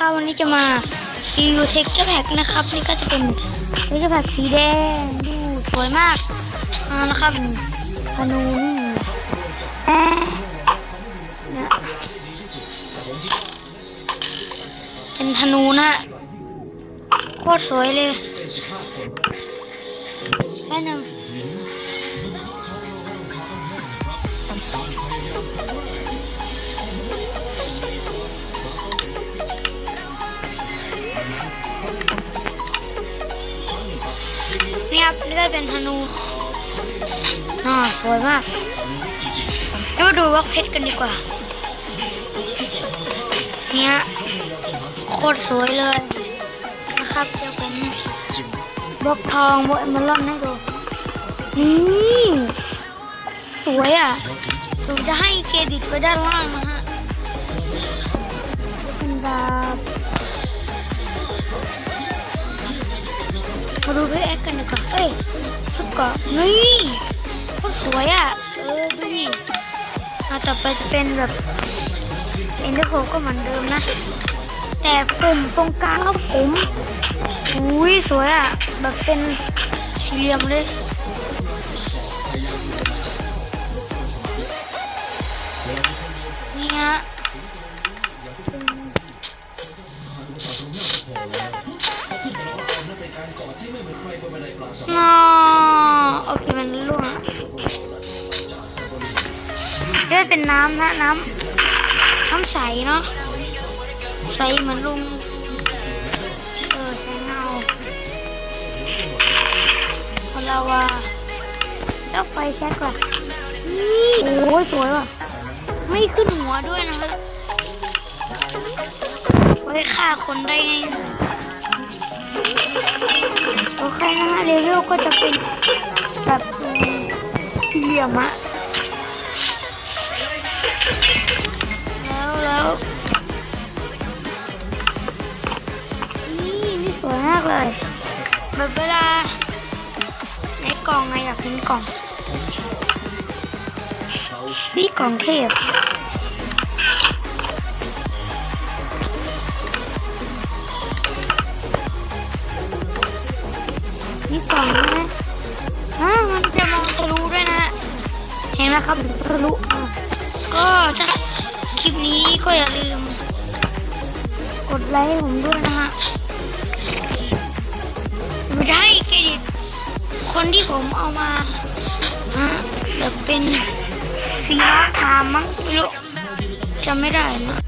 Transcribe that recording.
นะครับวันนี้จะมารีวิวเทคเจอร์แพ็กนะครับ นี่ก็จะเป็นเทคเจอร์แพ็กสีแดงดูสวยมากอ่านะครับธนูนี่แอะเนี่ยเป็นธนูนะโคตรสวยเลยแค่หนึ่ง ครับนี่ก็เป็นธนูน่าสวยมากแล้วมาดูบล็อกเพชรกันดีกว่า เนี่ยโคตรสวยเลยนะครับเดี๋ยวผมบล็อกทองบล็อกเอมเมอร์ให้ดูนี่สวยอะผมจะให้เครดิตไว้ด้านล่างนะฮะเป็นดาบ ยชุดเกราะนี่โคตรสวยอะ เออดูดิอะต่อไปจะเป็นแบบเอ็นเดอร์โคก็เหมือนเดิมนะ แต่ปุ่มตรงกลางครับผมอุ้ยสวยอะ แบบเป็นสี่เหลี่ยมเลยนี่ฮะ อ๋อโอเคมันร่วงนี่เป็นน้ำนะน้ำน้ำใสเนาะใสเหมือนลุงเออใสเงาคนเราว่าแล้วไฟแช็กก่อนนี่โอ้ยสวยว่ะไม่ขึ้นหัวด้วยนะฮะไว้ฆ่าคนได้ไงาย ๆโอเคนะฮะเลเวลก็จะเป็นแบบเหลี่ยมอะแล้วแล้วนี่นี่สวยมากเลยแบบเวลาในกล่องไงอยากเห็นกล่องนี่กล่องเทพ นี่กล่องนะอ่ามันจะมองทะลุด้วยนะ เห็นไหมครับทะลุก็ถ้าคลิปนี้ก็อย่าลืม กดไลค์ให้ผมด้วยนะฮะไม่ได้เครดิตคนที่ผมเอามาฮะแบบเป็นฟีล้อทามมั้งไม่รู้จำไม่ได้นะ